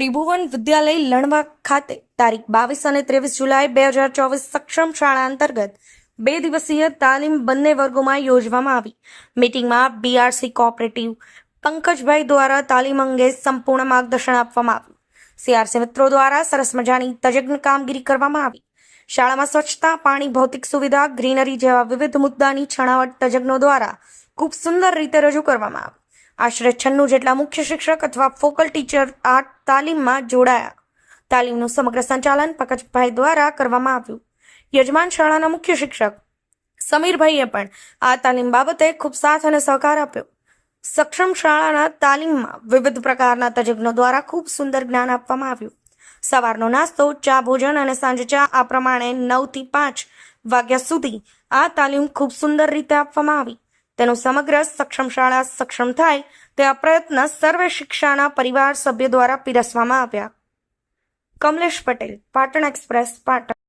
ત્રિભુવન વિદ્યાલય લણવા ખાતે તારીખ બાવીસ અને ત્રેવીસ જુલાઈ બે હજાર ચોવીસ સક્ષમ શાળા અંતર્ગત બે દિવસીય તાલીમ બંને વર્ગોમાં યોજવામાં આવી. મીટિંગમાં બીઆરસી કોઓપરેટિવ પંકજભાઈ દ્વારા તાલીમ અંગે સંપૂર્ણ માર્ગદર્શન આપવામાં આવ્યું. સીઆરસી મિત્રો દ્વારા સરસ મજાની તજજ્ઞ કામગીરી કરવામાં આવી. શાળામાં સ્વચ્છતા, પાણી, ભૌતિક સુવિધા, ગ્રીનરી જેવા વિવિધ મુદ્દાની છણાવટ તજજ્ઞો દ્વારા ખૂબ સુંદર રીતે રજૂ કરવામાં આવી. આશરે છન્નું જેટલા મુખ્ય શિક્ષક અથવા ફોકલ ટીચર આ તાલીમમાં જોડાયા. તાલીમનું સમગ્ર સંચાલન પકજભાઈ દ્વારા કરવામાં આવ્યું. યજમાન શાળાના મુખ્ય શિક્ષક સમીરભાઈએ પણ આ તાલીમ બાબતે ખૂબ સાથ અને સહકાર આપ્યો. સક્ષમ શાળાના તાલીમમાં વિવિધ પ્રકારના તજજ્ઞો દ્વારા ખૂબ સુંદર જ્ઞાન આપવામાં આવ્યું. સવારનો નાસ્તો, ચા ભોજન અને સાંજે ચા આ પ્રમાણે નવથી પાંચ વાગ્યા સુધી આ તાલીમ ખૂબ સુંદર રીતે આપવામાં આવી. તેનું સમગ્ર સક્ષમ શાળા સક્ષમ થાય તે પ્રયત્ન સર્વે શિક્ષાના પરિવાર સભ્ય દ્વારા પીરસવામાં આવ્યા. કમલેશ પટેલ, પાટણ એક્સપ્રેસ, પાટણ.